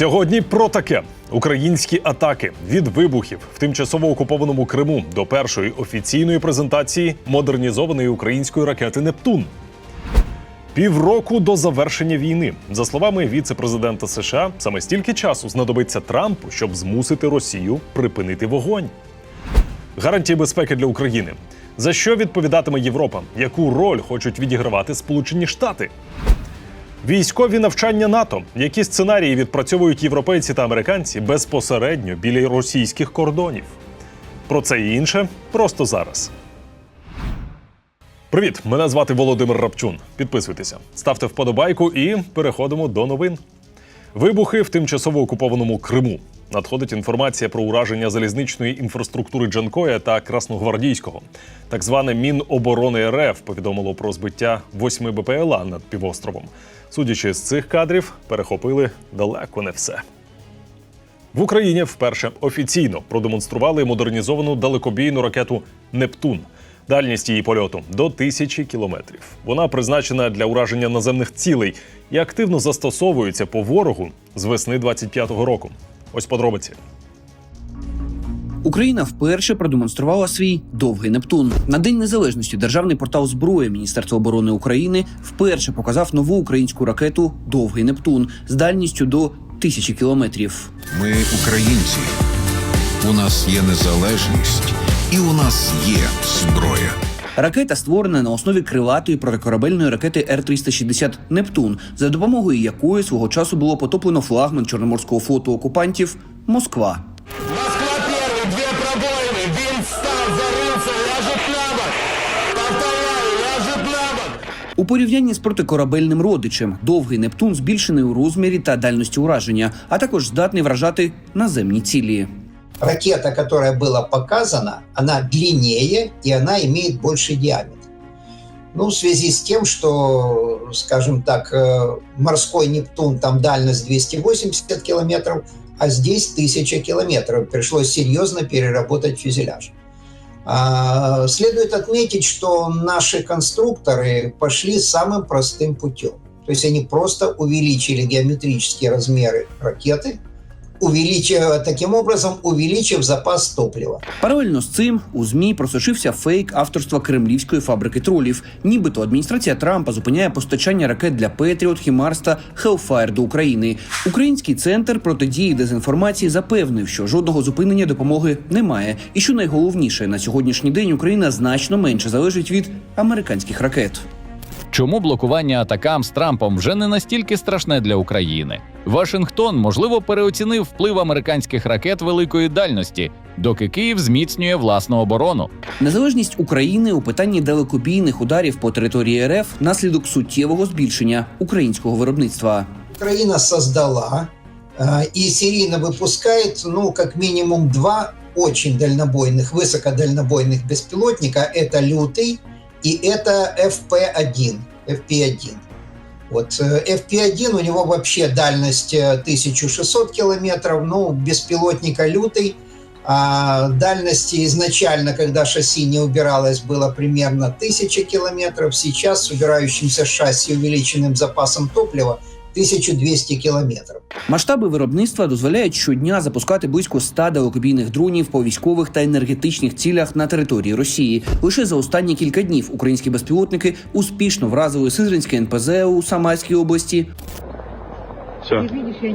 Сьогодні про таке: українські атаки від вибухів в тимчасово окупованому Криму до першої офіційної презентації модернізованої української ракети Нептун. Півроку до завершення війни, за словами віце-президента США, саме стільки часу знадобиться Трампу, щоб змусити Росію припинити вогонь. Гарантії безпеки для України. За що відповідатиме Європа? Яку роль хочуть відігравати Сполучені Штати? Військові навчання НАТО. Які сценарії відпрацьовують європейці та американці безпосередньо біля російських кордонів? Про це і інше просто зараз. Привіт! Мене звати Володимир Рапчун. Підписуйтеся, ставте вподобайку і переходимо до новин. Вибухи в тимчасово окупованому Криму. Надходить інформація про ураження залізничної інфраструктури Джанкоя та Красногвардійського. Так зване Міноборони РФ повідомило про збиття восьми БПЛА над півостровом. Судячи з цих кадрів, перехопили далеко не все. В Україні вперше офіційно продемонстрували модернізовану далекобійну ракету Нептун. Дальність її польоту до тисячі кілометрів. Вона призначена для ураження наземних цілей і активно застосовується по ворогу з весни 25-го року. Ось подробиці. Україна вперше продемонструвала свій довгий Нептун. На день незалежності державний портал зброї Міністерства оборони України вперше показав нову українську ракету Довгий Нептун з дальністю до тисячі кілометрів. Ми українці. У нас є незалежність, і у нас є зброя. Ракета створена на основі крилатої протикорабельної ракети Р-360 Нептун, за допомогою якої свого часу було потоплено флагман Чорноморського флоту окупантів Москва. Москва первый, две пробоины, винт встал, зарылся, ляжет на бок. Повторяю, ляжет на бок. У порівнянні з протикорабельним родичем довгий Нептун збільшений у розмірі та дальності ураження, а також здатний вражати наземні цілі. Ракета, которая была показана, она длиннее и она имеет больший диаметр. Ну, в связи с тем, что, скажем так, э, морской Нептун, там дальность 280 километров, а здесь 1000 километров. Пришлось серьезно переработать фюзеляж. А, Следует отметить, что наши конструкторы пошли самым простым путем. То есть они просто увеличили геометрические размеры ракеты, увеличив, таким образом увеличив запас топлива. Паралельно з цим у змі просочився фейк авторства кремлівської фабрики тролів. Нібито адміністрація Трампа зупиняє постачання ракет для Петріот, Хімарс та Хелфайр до України. Український центр протидії дезінформації запевнив, що жодного зупинення допомоги немає, і що найголовніше на сьогоднішній день Україна значно менше залежить від американських ракет. Чому блокування атакам з Трампом вже не настільки страшне для України? Вашингтон можливо переоцінив вплив американських ракет великої дальності, доки Київ зміцнює власну оборону. Незалежність України у питанні далекобійних ударів по території РФ наслідок суттєвого збільшення українського виробництва. Украина создала э, и серийно выпускает, ну, как минимум два очень дальнобойных, высокодальнобойных беспилотника. Это «Лютый» И это FP-1, FP-1. Вот э, FP-1, у него вообще дальность э, 1600 километров, ну, беспилотника «Лютый», а дальности изначально, когда шасси не убиралось, было примерно 1000 километров. Сейчас с убирающимся шасси увеличенным запасом топлива 1200 километров. Масштаби виробництва дозволяють щодня запускати близько 100 далекобійних дронів по військових та енергетичних цілях на території Росії. Лише за останні кілька днів українські безпілотники успішно вразили Сизринське НПЗ у Самарській області, Все, Ты видишь, я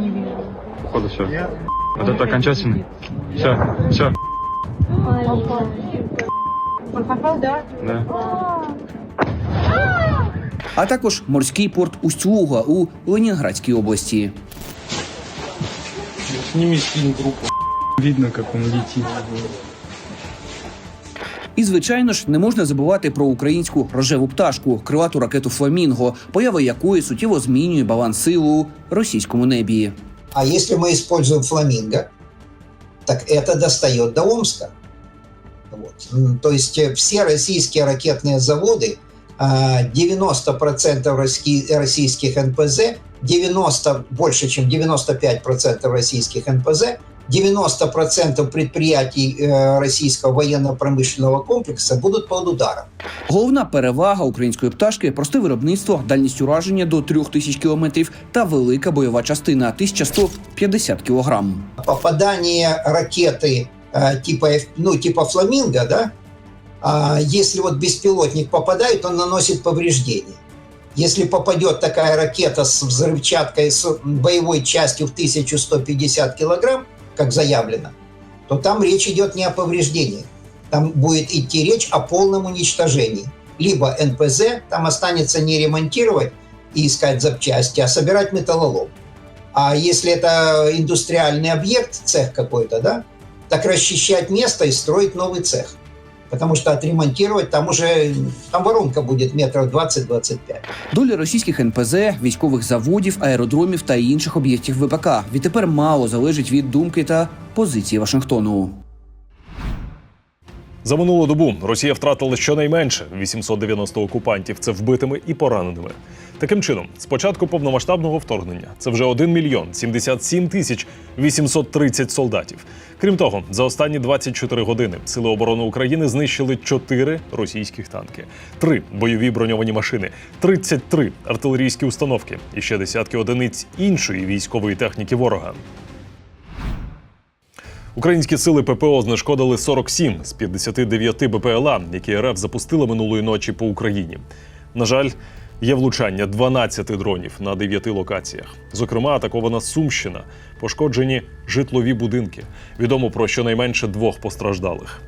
походу. Вот это окончательно. Все, все, Он попал, да? да а також морський порт Усть-Луга у Ленінградській області. Сними скинь группу. Видно, как он летит. І звичайно ж не можна забувати про українську рожеву пташку, крилату ракету Фламінго, поява якої суттєво змінює баланс сил у російському небі. А если мы используем фламинго, так это достает до Омска. Вот. М, То есть э, все российские ракетные заводы, а, 90% роски- российских НПЗ, 90, больше чем 95% российских НПЗ 90% предприятий э, российского военно-промышленного комплекса будут под ударом. Головна перевага української пташки просте виробництво, дальність ураження до 3000 кілометрів та велика бойова частина 1150 кілограм. Попадание ракеты э, типа, F- ну, типа фламинго, да, а если вот беспилотник попадает, он наносит повреждения. Если попадет такая ракета с взрывчаткой, с боевой частью в 1150 килограмм, как заявлено, то там речь идет не о повреждении. Там будет идти речь о полном уничтожении. Либо НПЗ там останется не ремонтировать и искать запчасти, а собирать металлолом. А если это индустриальный объект, цех какой-то, да, так расчищать место и строить новый цех. Потому что отремонтировать там уже, там воронка будет метров 20-25. Доля російських НПЗ, військових заводів, аеродромів та інших об'єктів ВПК відтепер мало залежить від думки та позиції Вашингтону. За минулу добу Росія втратила щонайменше 890 окупантів. Це вбитими і пораненими. Таким чином, з початку повномасштабного вторгнення це вже 1 мільйон 77 тисяч 830 солдатів. Крім того, за останні 24 години Сили оборони України знищили 4 російських танки, 3 бойові броньовані машини, 33 артилерійські установки і ще десятки одиниць іншої військової техніки ворога. Українські сили ППО знешкодили 47 з 59 БПЛА, які РФ запустили минулої ночі по Україні. На жаль, є влучання 12 дронів на 9 локаціях. Зокрема, атакована Сумщина, пошкоджені житлові будинки. Відомо про щонайменше двох постраждалих.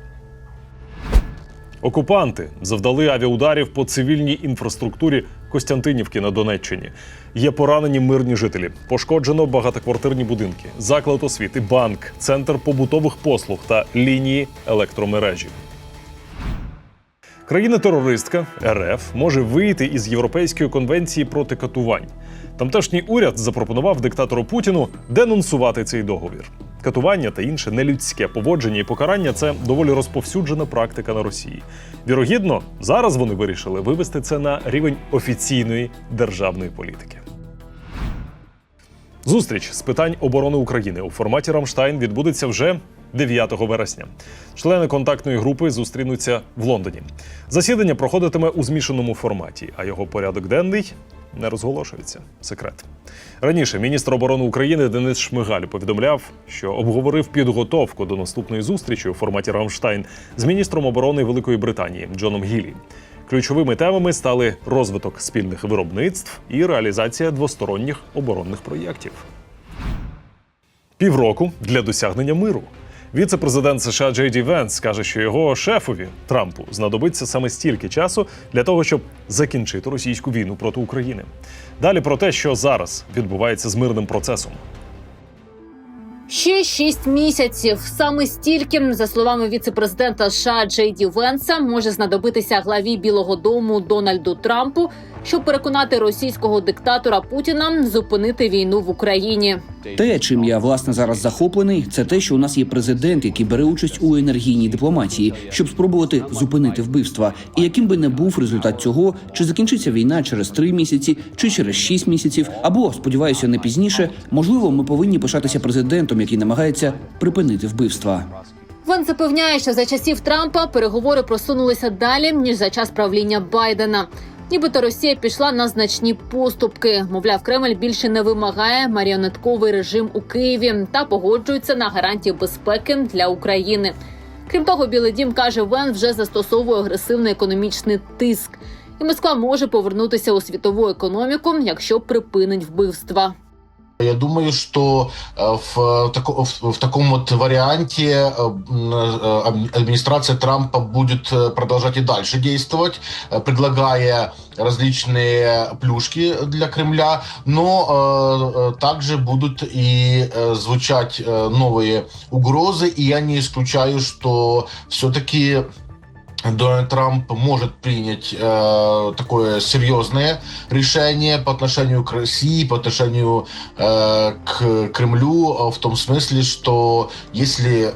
Окупанти завдали авіаударів по цивільній інфраструктурі Костянтинівки на Донеччині. Є поранені мирні жителі. Пошкоджено багатоквартирні будинки, заклад освіти, банк, центр побутових послуг та лінії електромережі. Країна-терористка РФ може вийти із Європейської конвенції проти катувань. Тамтешній уряд запропонував диктатору Путіну денонсувати цей договір. Катування та інше нелюдське поводження і покарання це доволі розповсюджена практика на Росії. Вірогідно, зараз вони вирішили вивести це на рівень офіційної державної політики. Зустріч з питань оборони України у форматі Рамштайн відбудеться вже 9 вересня. Члени контактної групи зустрінуться в Лондоні. Засідання проходитиме у змішаному форматі, а його порядок денний не розголошується. Секрет. Раніше міністр оборони України Денис Шмигаль повідомляв, що обговорив підготовку до наступної зустрічі у форматі Рамштайн з міністром оборони Великої Британії Джоном Гілі. Ключовими темами стали розвиток спільних виробництв і реалізація двосторонніх оборонних проєктів. Півроку для досягнення миру. Віце-президент США Джей Ді Венс каже, що його шефові Трампу знадобиться саме стільки часу для того, щоб закінчити російську війну проти України. Далі про те, що зараз відбувається з мирним процесом. Ще шість місяців. Саме стільки, за словами віцепрезидента США Джей Ді Венса, може знадобитися главі Білого Дому Дональду Трампу, щоб переконати російського диктатора Путіна зупинити війну в Україні. Те, чим я власне зараз захоплений, це те, що у нас є президент, який бере участь у енергійній дипломатії, щоб спробувати зупинити вбивства. І яким би не був результат цього, чи закінчиться війна через три місяці, чи через шість місяців, або сподіваюся, не пізніше, можливо, ми повинні пишатися президентом, який намагається припинити вбивства. Вен запевняє, що за часів Трампа переговори просунулися далі ніж за час правління Байдена. Нібито Росія пішла на значні поступки. Мовляв, Кремль більше не вимагає маріонетковий режим у Києві та погоджується на гарантії безпеки для України. Крім того, Білий Дім каже, Вен вже застосовує агресивний економічний тиск, і Москва може повернутися у світову економіку, якщо припинить вбивства. Я думаю, что э, в, э, тако- в- в таком вот варианте э, м, э, администрация Трампа будет э, продолжать и дальше действовать, э, предлагая различные плюшки для Кремля, но э, э, также будут и э, звучать э, новые угрозы, и я не исключаю, что все-таки Дональд Трамп может принять э, такое серьезное решение по отношению к России, по отношению э, к Кремлю, э, в том смысле, что если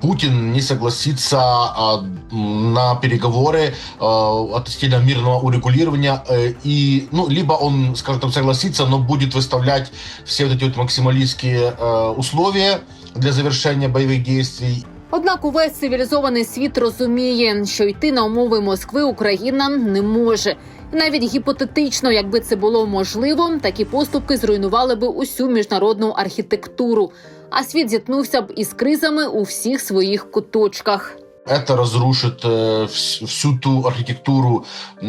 Путин не согласится а, на переговоры э, относительно мирного урегулирования, э, и, ну, либо он, скажем так, согласится, но будет выставлять все вот эти вот максималистские э, условия, для завершения боевых действий. Однак увесь цивілізований світ розуміє, що йти на умови Москви Україна не може. І навіть гіпотетично, якби це було можливо, такі поступки зруйнували би усю міжнародну архітектуру. А світ зіткнувся б із кризами у всіх своїх куточках. Это разрушит э, вс- всю ту архитектуру э,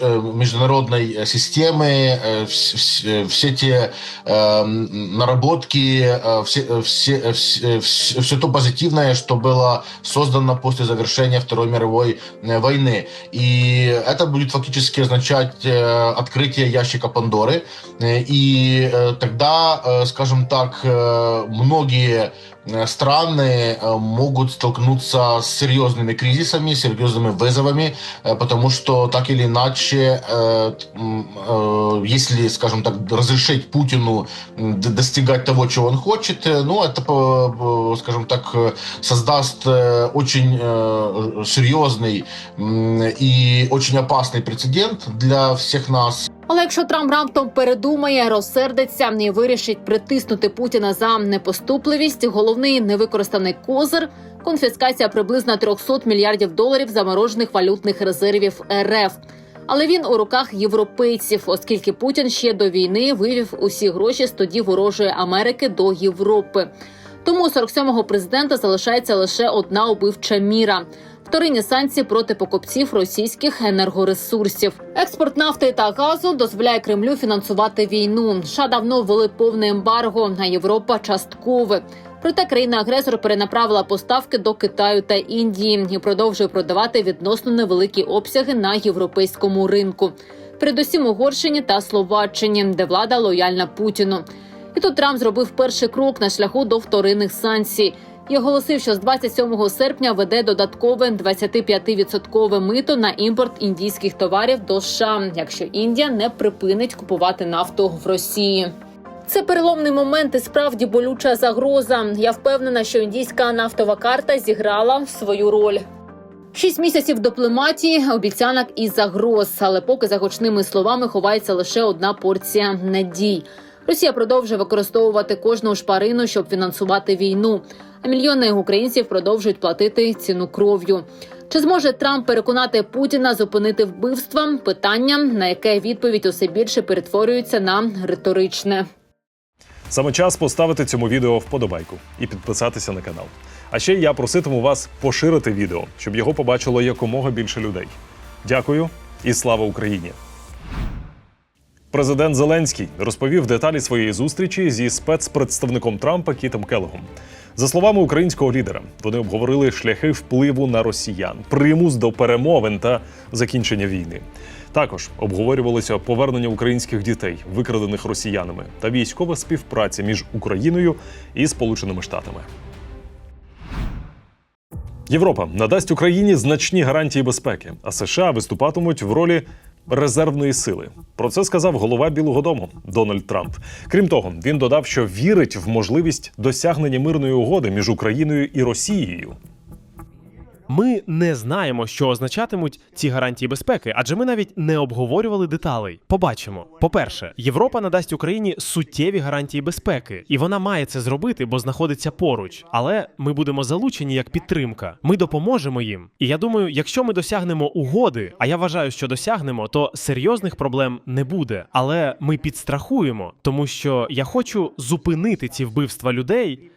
э, международной системы, вс- вс- все те наработки, все, все, э, вс- вс- все то позитивное, что было создано после завершения Второй мировой войны. И это будет фактически означать открытие ящика Пандоры. И тогда, скажем так, многие страны э, могут столкнуться с серьезными кризисами, серьезными вызовами, э, потому что так или иначе, э, э, если, скажем так, разрешить Путину достигать того, чего он хочет, э, ну, это, э, скажем так, э, создаст э, очень э, серьезный и очень опасный прецедент для всех нас. Але якщо Трамп раптом передумає, розсердиться і вирішить притиснути Путіна за непоступливість, головний невикористаний козир конфіскація приблизно 300 мільярдів доларів заморожених валютних резервів РФ. Але він у руках європейців, оскільки Путін ще до війни вивів усі гроші з тоді ворожої Америки до Європи. Тому у 47-го президента залишається лише одна убивча міра. Вторинні санкції проти покупців російських енергоресурсів. Експорт нафти та газу дозволяє Кремлю фінансувати війну. США давно ввели повне ембарго, а Європа часткове. Проте країна-агресор перенаправила поставки до Китаю та Індії і продовжує продавати відносно невеликі обсяги на європейському ринку. Передусім Угорщині та Словаччині, де влада лояльна Путіну. І тут Трамп зробив перший крок на шляху до вторинних санкцій. І оголосив, що з 27 серпня веде додаткове 25% мито на імпорт індійських товарів до США, якщо Індія не припинить купувати нафту в Росії. Це переломний момент і справді болюча загроза. Я впевнена, що індійська нафтова карта зіграла свою роль. Шість місяців дипломатії, обіцянок і загроз, але поки за гучними словами ховається лише одна порція надій. Росія продовжує використовувати кожну шпарину, щоб фінансувати війну. А мільйони українців продовжують платити ціну кров'ю. Чи зможе Трамп переконати Путіна зупинити вбивства? Питання, на яке відповідь усе більше перетворюється на риторичне. Саме час поставити цьому відео вподобайку і підписатися на канал. А ще я проситиму вас поширити відео, щоб його побачило якомога більше людей. Дякую і слава Україні! Президент Зеленський розповів деталі своєї зустрічі зі спецпредставником Трампа Кітом Келлогом. За словами українського лідера, вони обговорили шляхи впливу на росіян, примус до перемовин та закінчення війни. Також обговорювалося повернення українських дітей, викрадених росіянами, та військова співпраця між Україною і Сполученими Штатами. Європа надасть Україні значні гарантії безпеки, а США виступатимуть в ролі резервної сили. Про це сказав голова Білого Дому Дональд Трамп. Крім того, він додав, що вірить в можливість досягнення мирної угоди між Україною і Росією. Ми не знаємо, що означатимуть ці гарантії безпеки, адже ми навіть не обговорювали деталей. Побачимо. По-перше, Європа надасть Україні суттєві гарантії безпеки, і вона має це зробити, бо знаходиться поруч. Але ми будемо залучені як підтримка. Ми допоможемо їм. І я думаю, якщо ми досягнемо угоди, а я вважаю, що досягнемо, то серйозних проблем не буде. Але ми підстрахуємо, тому що я хочу зупинити ці вбивства людей.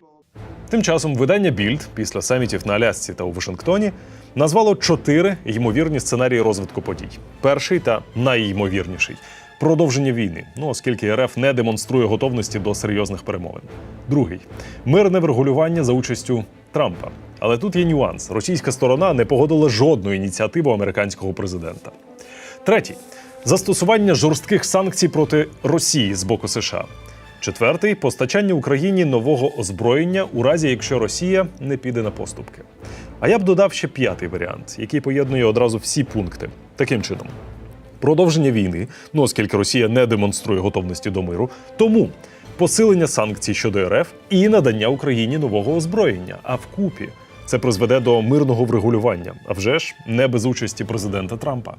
Тим часом видання Більд після самітів на Алясці та у Вашингтоні назвало чотири ймовірні сценарії розвитку подій. Перший та найймовірніший продовження війни, ну оскільки РФ не демонструє готовності до серйозних перемовин. Другий мирне врегулювання за участю Трампа. Але тут є нюанс: російська сторона не погодила жодну ініціативу американського президента. Третій застосування жорстких санкцій проти Росії з боку США. Четвертий постачання Україні нового озброєння у разі, якщо Росія не піде на поступки. А я б додав ще п'ятий варіант, який поєднує одразу всі пункти. Таким чином, продовження війни, ну оскільки Росія не демонструє готовності до миру, тому посилення санкцій щодо РФ і надання Україні нового озброєння. А вкупі це призведе до мирного врегулювання, а вже ж не без участі президента Трампа.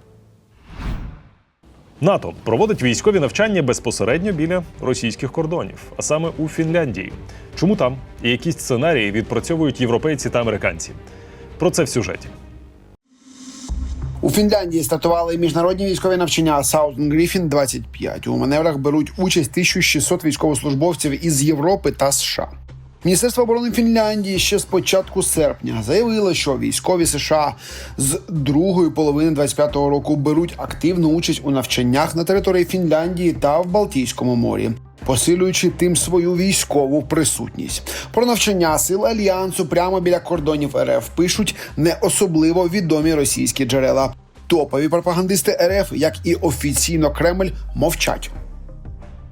НАТО проводить військові навчання безпосередньо біля російських кордонів, а саме у Фінляндії. Чому там і які сценарії відпрацьовують європейці та американці? Про це в сюжеті. У Фінляндії стартували міжнародні військові навчання Southern Griffin 25 У маневрах беруть участь 1600 військовослужбовців із Європи та США. Міністерство оборони Фінляндії ще з початку серпня заявило, що військові США з другої половини 25-го року беруть активну участь у навчаннях на території Фінляндії та в Балтійському морі. Посилюючи тим свою військову присутність про навчання сил альянсу прямо біля кордонів РФ пишуть не особливо відомі російські джерела. Топові пропагандисти РФ, як і офіційно Кремль, мовчать.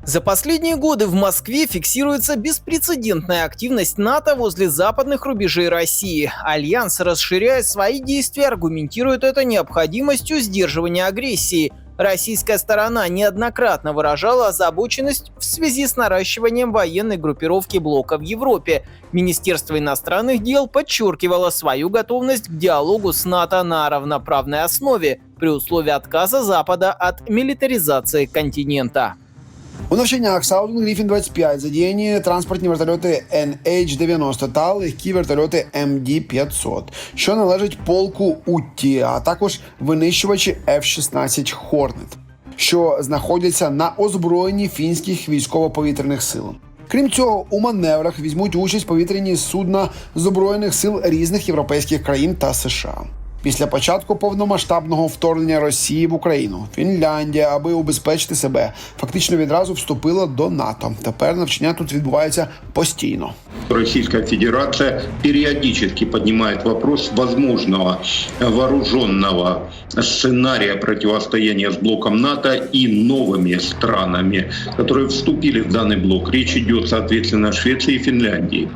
За последние годы в Москве фиксируется беспрецедентная активность НАТО возле западных рубежей России. Альянс, расширяя свои действия, аргументирует это необходимостью сдерживания агрессии. Российская сторона неоднократно выражала озабоченность в связи с наращиванием военной группировки блока в Европе. Министерство иностранных дел подчеркивало свою готовность к диалогу с НАТО на равноправной основе при условии отказа Запада от милитаризации континента. У навчаннях Southern Griffin 25 задіяні транспортні вертольоти NH-90 та легкі вертольоти MD-500, що належать полку Утті, а також винищувачі F-16 Hornet, що знаходяться на озброєнні фінських військово-повітряних сил. Крім цього, у маневрах візьмуть участь повітряні судна збройних сил різних європейських країн та США. Після початку повномасштабного вторгнення Росії в Україну Фінляндія, аби убезпечити себе, фактично відразу вступила до НАТО. Тепер навчання тут відбуваються постійно. Российская Федерация периодически поднимает вопрос возможного вооруженного сценария противостояния с блоком НАТО и новыми странами, которые вступили в данный блок. Речь идет, соответственно, о Швеции и Финляндии.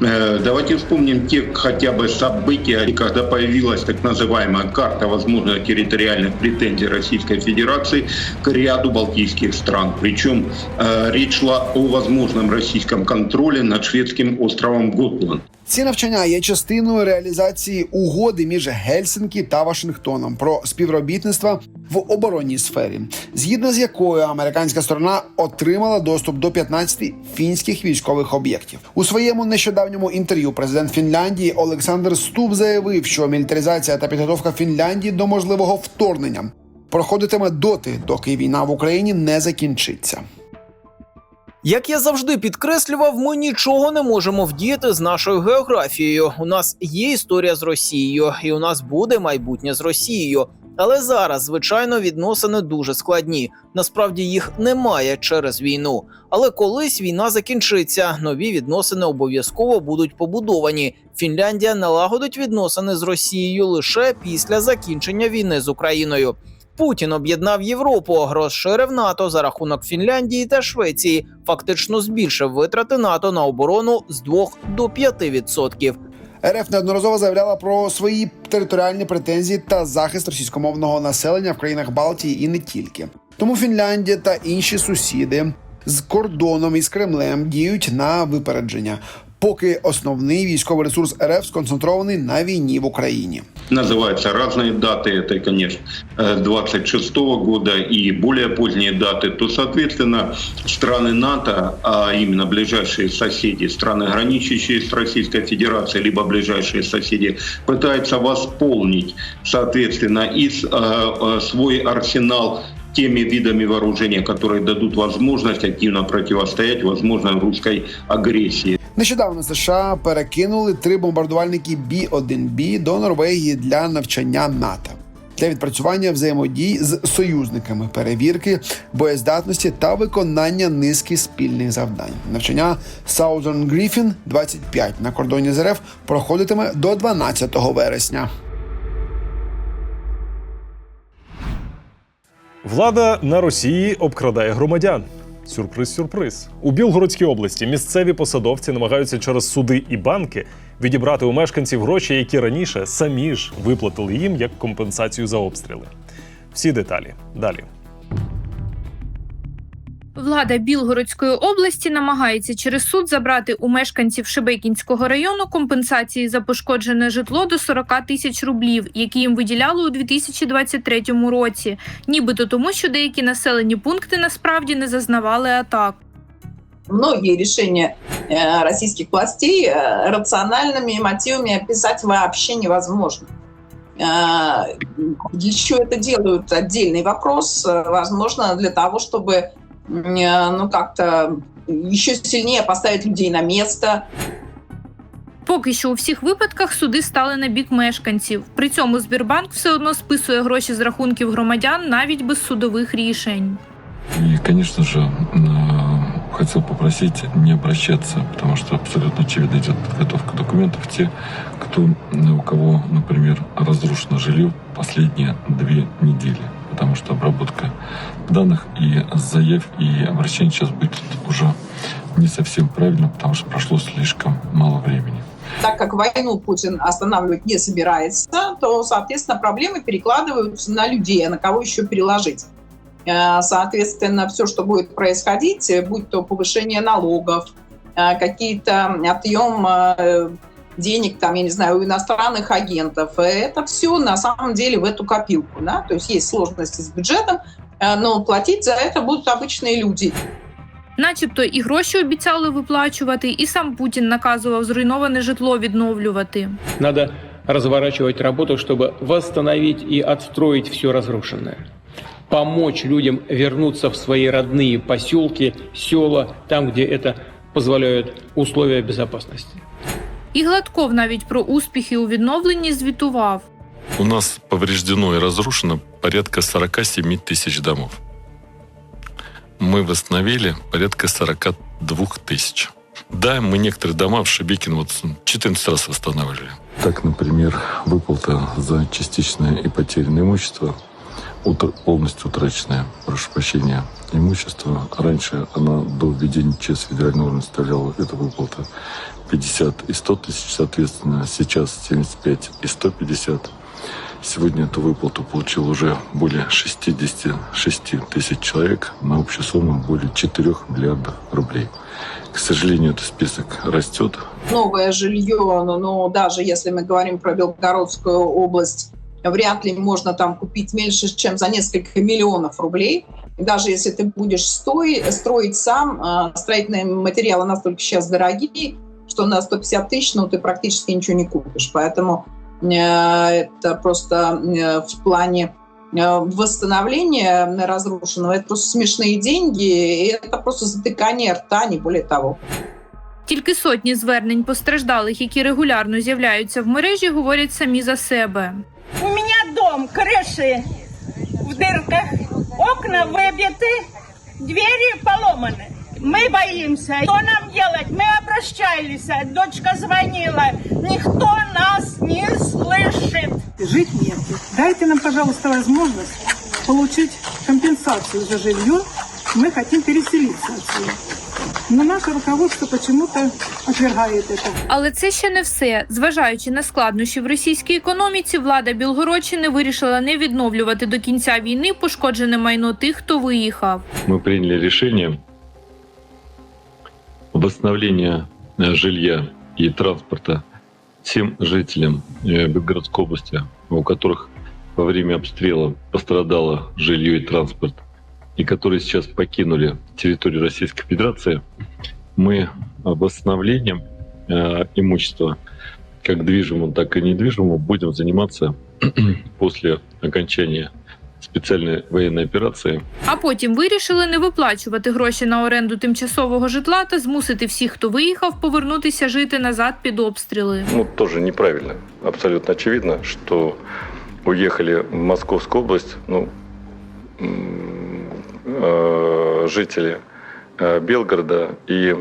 Э, Давайте вспомним те хотя бы события, когда появилась так называемая карта возможных территориальных претензий Российской Федерации к ряду балтийских стран. Причем э, речь шла о возможном российском контроле над шведским островом Готланд. Ці навчання є частиною реалізації угоди між Гельсинкі та Вашингтоном про співробітництво в оборонній сфері, згідно з якою американська сторона отримала доступ до 15 фінських військових об'єктів. У своєму нещодавньому інтерв'ю президент Фінляндії Олександр Ступ заявив, що мілітаризація та підготовка Фінляндії до можливого вторгнення проходитиме доти, доки війна в Україні не закінчиться. Як я завжди підкреслював, ми нічого не можемо вдіяти з нашою географією. У нас є історія з Росією, і у нас буде майбутнє з Росією. Але зараз, звичайно, відносини дуже складні. Насправді їх немає через війну. Але колись війна закінчиться, нові відносини обов'язково будуть побудовані. Фінляндія налагодить відносини з Росією лише після закінчення війни з Україною. Путін об'єднав Європу, розширив НАТО за рахунок Фінляндії та Швеції, фактично збільшив витрати НАТО на оборону з 2 до 5%. РФ неодноразово заявляла про свої територіальні претензії та захист російськомовного населення в країнах Балтії і не тільки. Тому Фінляндія та інші сусіди з кордоном із Кремлем діють на випередження, поки основний військовий ресурс РФ сконцентрований на війні в Україні. Называются разные даты, это, конечно, э, 26 года и более поздние даты, то, соответственно, страны НАТО, а именно ближайшие соседи, страны, граничащие с Российской Федерацией, либо ближайшие соседи, пытаются восполнить, соответственно, и с- э, э, свой арсенал теми видами вооружения, которые дадут возможность активно противостоять возможной русской агрессии. Нещодавно США перекинули три бомбардувальники Бі-1Б до Норвегії для навчання НАТО. Для відпрацювання взаємодій з союзниками, перевірки боєздатності та виконання низки спільних завдань. Навчання Southern Griffin 25 на кордоні з РФ проходитиме до 12 вересня. Влада на Росії обкрадає громадян. Сюрприз, сюрприз. У Білгородській області місцеві посадовці намагаються через суди і банки відібрати у мешканців гроші, які раніше самі ж виплатили їм як компенсацію за обстріли. Всі деталі далі. Влада Білгородської області намагається через суд забрати у мешканців Шебекінського району компенсації за пошкоджене житло до 40 тисяч рублів, які їм виділяли у 2023 році, нібито тому, що деякі населені пункти насправді не зазнавали атак. Многие решения э, российских властей э, рациональными мотивами описать вообще невозможно. Э, Для чего это делают? Отдельный вопрос. Э, Возможно, для того, чтобы м, э, ну, как-то еще сильнее поставить людей на место, Поки що у всіх випадках суди стали на бік мешканців. При цьому Збірбанк все одно списує гроші з рахунків громадян навіть без судових рішень. И, конечно же, э, хотел попросить не обращаться, потому что абсолютно очевидно идет подготовка документов. Те, кто, у кого, например, разрушено жилье последние две недели, потому что обработка данных и заяв и обращений сейчас будет уже не совсем правильно, потому что прошло слишком мало времени. так как войну Путин останавливать не собирается, то, соответственно, проблемы перекладываются на людей, а на кого еще переложить. Э, Соответственно, все, что будет происходить, э, будь то повышение налогов, э, какие-то отъем денег, там, я не знаю, у иностранных агентов, э, это все на самом деле в эту копилку. Да? То есть есть сложности с бюджетом, э, но платить за это будут обычные люди. Начебто і гроші обіцяли виплачувати, і сам Путін наказував зруйноване житло відновлювати. Надо разворачивать работу, чтобы восстановить и отстроить все разрушенное. Помочь людям вернуться в свои родные поселки, села, там, где это позволяют условия безопасности. І Гладков навіть про успіхи у відновленні звітував. У нас повреждено и разрушено порядка 47 тысяч домов. Мы восстановили порядка 42 тысяч. Да, мы некоторые дома в Шебекино вот 14 раз восстанавливали. Так, например, выплата за частичное и потерянное имущество, утр- полностью утраченное, прошу прощения, имущество. Раньше она до введения ЧС федерального уровня составляла эта выплата 50 и 100 тысяч, соответственно, сейчас 75 и 150. Сегодня эту выплату получил уже более 66 тысяч человек на общую сумму более 4 миллиардов рублей. К сожалению, этот список растет. новое жилье, но, но даже если мы говорим про Белгородскую область, вряд ли можно там купить меньше, чем за несколько миллионов рублей. Даже если ты будешь стой, строить сам, э, строительные материалы настолько сейчас дорогие, что на 150 тысяч ну, ты практически ничего не купишь. Поэтому э, это просто э, в плане э, восстановления разрушенного, это просто смешные деньги, и это просто затыкание рта, не более того. Тільки сотні звернень постраждалих, які регулярно з'являються в мережі, говорять самі за себе. У меня дом, крыши в дырках, окна выбиты, двери поломаны. Мы боимся. Что нам делать? Мы обращались. Дочка звонила. Никто нас не слышит. Жить негде. Дайте нам, пожалуйста, возможность получить компенсацию за жилье. Мы хотим переселиться отсюда. Но наше руководство почему-то отвергает это. Але це ще не все. Зважаючи на складнощі в російській економіці, влада Білгородщини вирішила не відновлювати до кінця війни пошкоджене майно тих, хто виїхав. Мы приняли решение восстановления э, жилья и транспорта тем жителям э, Белгородской области, у которых во время обстрела пострадало жилье и транспорт, и которые сейчас покинули территорию Российской Федерации, мы восстановлением э, имущества, как движимого, так и недвижимого, будем заниматься после окончания специальной военной операции. А потім вирішили не виплачувати гроші на оренду тимчасового житла та змусити всіх, хто виїхав, повернутися жити назад під обстріли. Ну, тоже неправильно. Абсолютно очевидно, что уехали в Московскую область, ну, м, э, жители э, Белгорода и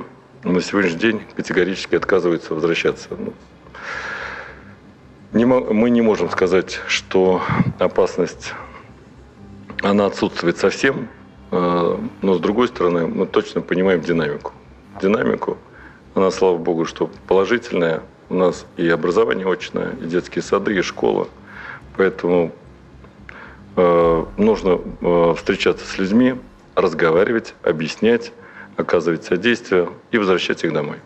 на сегодняшний день категорически отказываются возвращаться. Ну, не мо- мы не можем сказать, что опасность она отсутствует совсем, э, но с другой стороны мы точно понимаем динамику. Динамику, она, слава богу, что положительная. У нас и образование очное, и детские сады, и школа. Поэтому э, нужно э, встречаться с людьми, разговаривать, объяснять, оказывать содействие и возвращать их домой.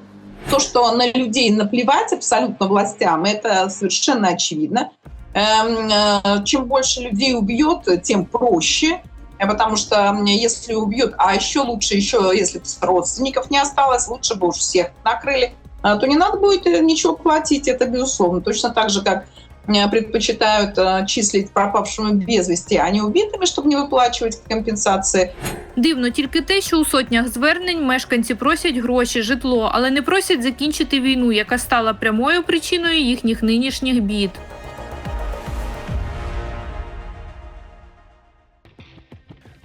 То, что на людей наплевать абсолютно властям, это совершенно очевидно. Эм, э, Чем больше людей убьет, тем проще. Э, Потому что м, если убьют, а еще лучше, еще если родственников не осталось, лучше бы уж всех накрыли, а, то не надо будет э, ничего платить, это безусловно. Точно так же, как э, предпочитают э, числить пропавшими без вести, а не убитыми, чтобы не выплачивать компенсации. Дивно тільки те, що у сотнях звернень мешканці просять гроші, житло, але не просять закінчити війну, яка стала прямою причиною їхніх нинішніх бід.